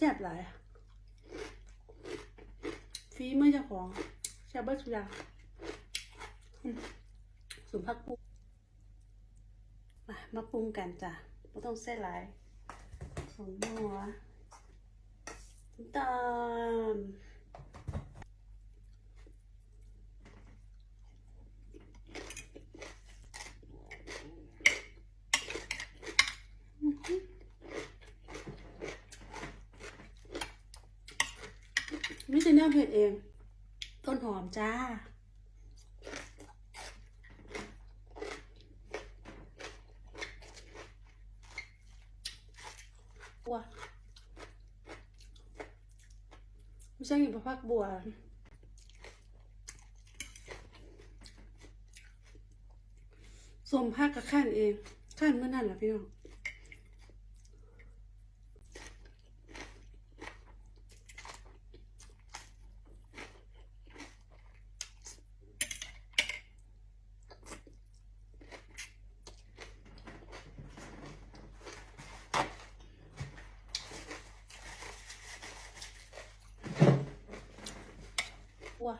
ซ่บหลายฟีมือเจ้าของแซ่บเบิดทุกอย่าสุมพักปรุงมามาปรุงกันจ้ะไม่ต้องใส่หลายสองหัวน้ำตาลไม่ใช่แนว เผ็ดเอง ต้นหอมจ้า บัว ไม่ใช่กินผักบัวสมพักกับขั้นเองขั้นเมื่อนั่นแหละพี่น้องบัว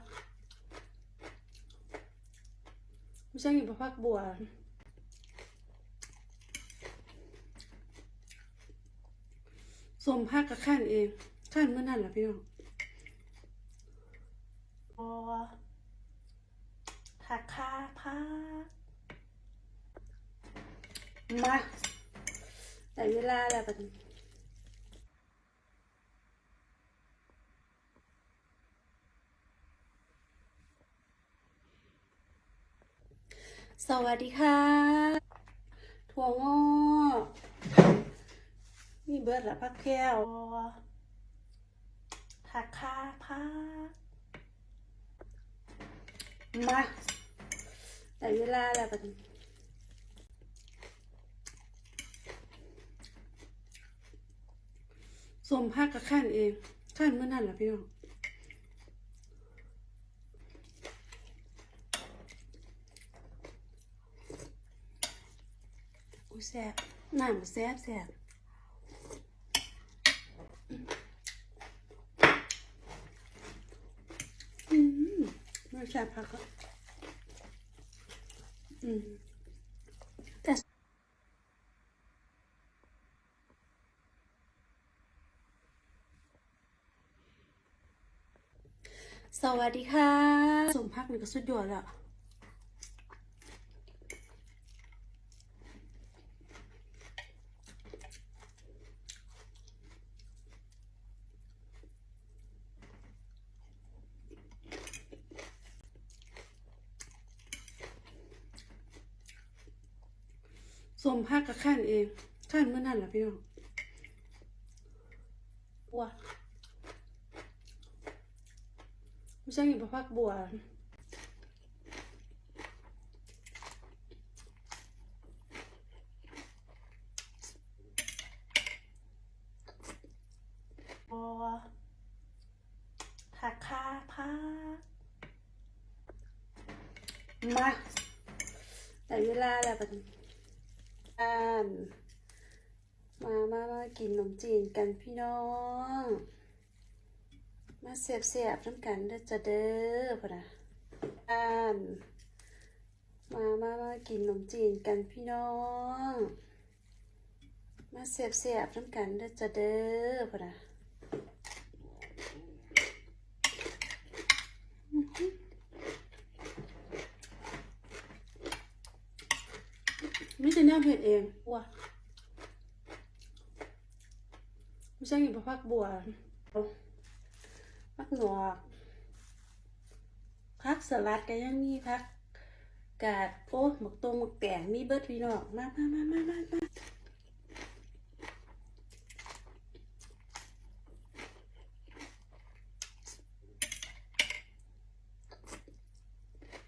ไม่ใช่กินผักบัวสมพักกับขั้นเองขั้นเมื่อนั่นแหละพี่น้องบัวผักคาพักมาแต่เวลาแล้วบัด สวัสดีค่ะ ถั่วงอกนี่เบิร์ดละพักแก้วผักคาพักมาแต่เวลาแล้วบันี้สมพักกับขั้นเองขั้นเมื่อนั่นแหละพี่น้อง แซ่บน้ำมันแซ่บแซ่บอืมไม่แซ่บพักอะอืมแต่สวัสดีค่ะ สมพักนี่ก็สุดยอดแล้ว สมพักกับขั้นเองขั้นเมื่อนั่นแหละพี่น้องบัวไม่ใช่กินผักบัวบัวผักคาพักมาแต่เวลาแล้วบัดนี้กัน มามามากินขนมจีนกันพี่น้อง มาเสียบเสียบน้ำกันเด้อจะเด้อพอนะกันมามามากินขนมจีนกันพี่น้อง มาเสียบเสียบน้ำกันเด้อจะเด้อพอนะอื้อหือไม่ใช่แนว เผ็ดเองบัวไม่ใช่กินผักบัวผักหนวกผักสลัดก็ยังมีผักกาดโอ้หมกตรงหมกแตงมีเบิร์ดพี่น้องมามามามามามา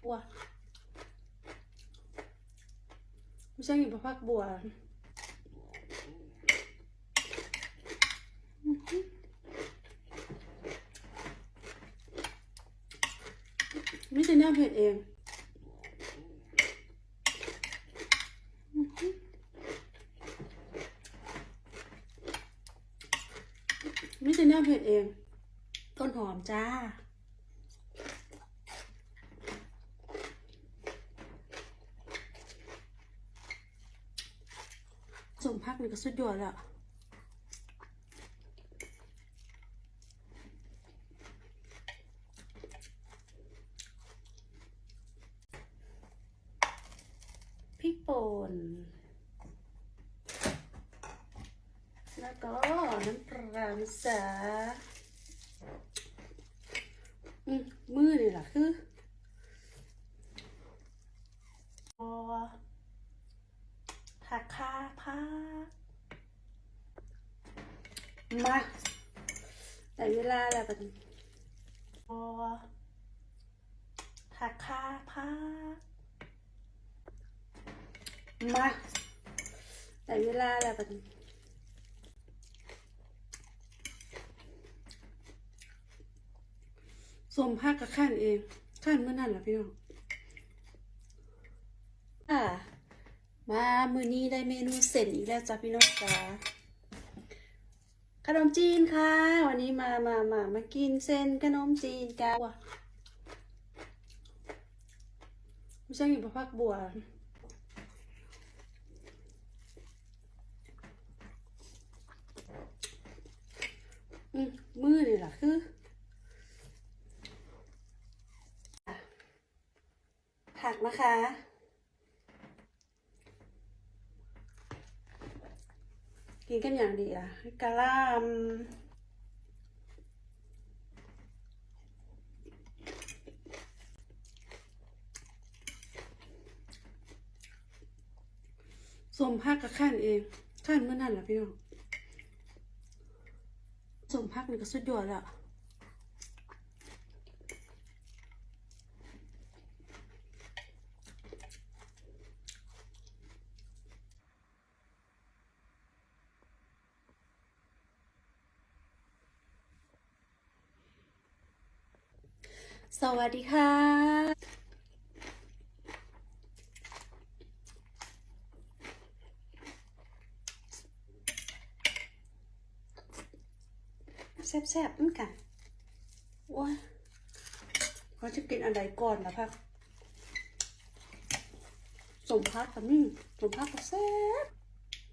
บัว ไม่ใช่กินผักบัวไม่ใช่แนวเผ็ดเองไม่ใช่แนวเผ็ดเอง ต้นหอมจ้า สมพั ก็สุดยอดแล้วพริกป่นแล้วก็น้ำปลานะจ๊ะอืมมือนี่แหละคือผักค่าพัก มาแต่เวลาแล้วกันพอผักค่าพักมาแต่เวลาแล้วกันสมภาคกับขั้นเองขั้นเมื่อนั่นแหละพี่น้องอ่ามา มือนี้ได้เมนูเส้นอีกแล้วจ้ะพี่น้องจ้า ขนมจีนค่ะ วันนี้มามามามากินเส้นขนมจีนกันว่ะไม่ใช่อยู่ประพักบัวอืมมือนี่แหละคือผักนะคะ กินกันอย่างดีอะกะล่ำสมพักกับขั้นเองขั้นเมื่อนั่นแหละพี่น้องสมพักนี่ก็สุดยอดแล้ว สวัสดีค่ะ แซ่บๆเหมือนกันว้าเขาจะกินอะไรก่อนนะพักสมพักกับนี่สมพักก็แซ่บ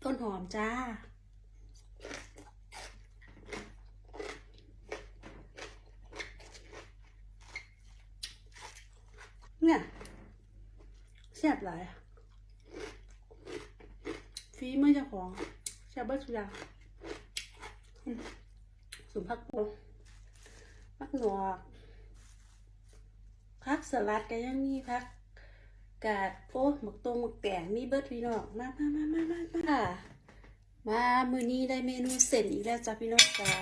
ต้นหอมจ้า เนี่ยแซ่ บหลายฝีมือเจ้าของแซ่บเบิดทุกอย่างอืมสมพักบัวพักหนวกพักสลัดก็ยังมีพักกาดโอ้หมกตรงหมกแตงมีเบิดพี่น้องมามามามามามามามือนี้ได้เมนูเส้นอีกแล้วจ้ะพี่น้องจ้า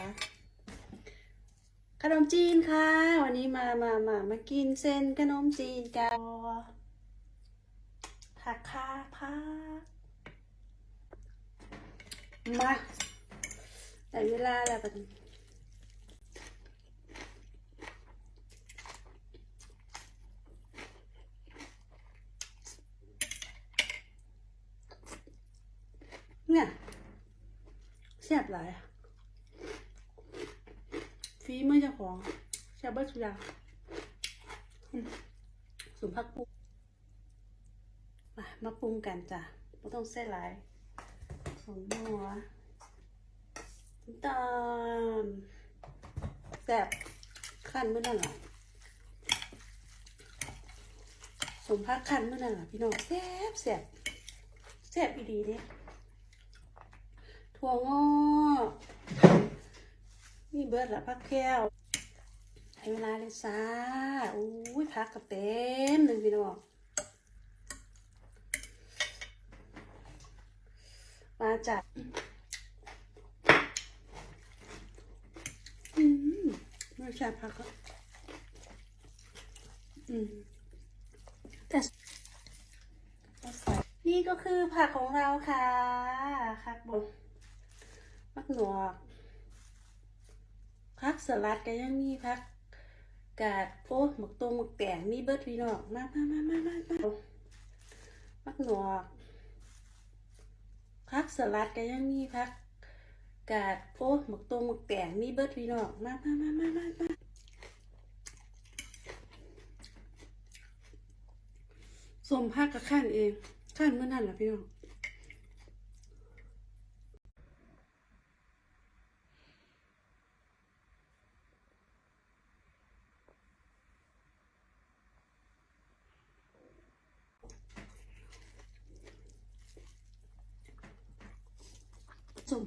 ขนมจีนค่ะ วันนี้มามามามากินเส้นขนมจีนกัน ผักค่ะพักมาแต่เวลาแล้วกันเนี่ยแซ่บหลายฝีมือเจ้าของแซ่บเบิดทุกอย่างอืมสมพักปรุง มาปรุงกันจ้ะไม่ต้องใส่หลายสมหัวน้ำตาลแซ่บขั้นเมื่อนั่นแหละสมพักขั้นเมื่อนั่นแหละพี่น้องแซ่บแซ่บแซ่บอีดีเนี่ยถั่วงอกนี่เบิร์ดละพักแก้วให้เวลาเลยจ้าอุ้ยพักกับเต็มหนึ่งพี่น้อง มาจากอืมไม่ใช่พักอะอืมแต่นี่ก็คือผักของเราค่ะผักบนผักหนวกพักสลัดก็ยังมีพักกาดโอ้หมักตรงหมักแตงมีเบิดพี่น้องมามามามามามาพักหนวก พักสลัดก็ยังมีพักกาดโอ้หมกตรงหมกแตงมีเบิร์ดพี่น้องมามามามามามาสมพักกับขั้นเองขั้นเมื่อนั่นแหละพี่น้อง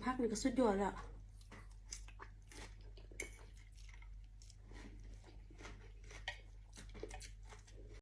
พักนี่ก็สุดยอดแล้ว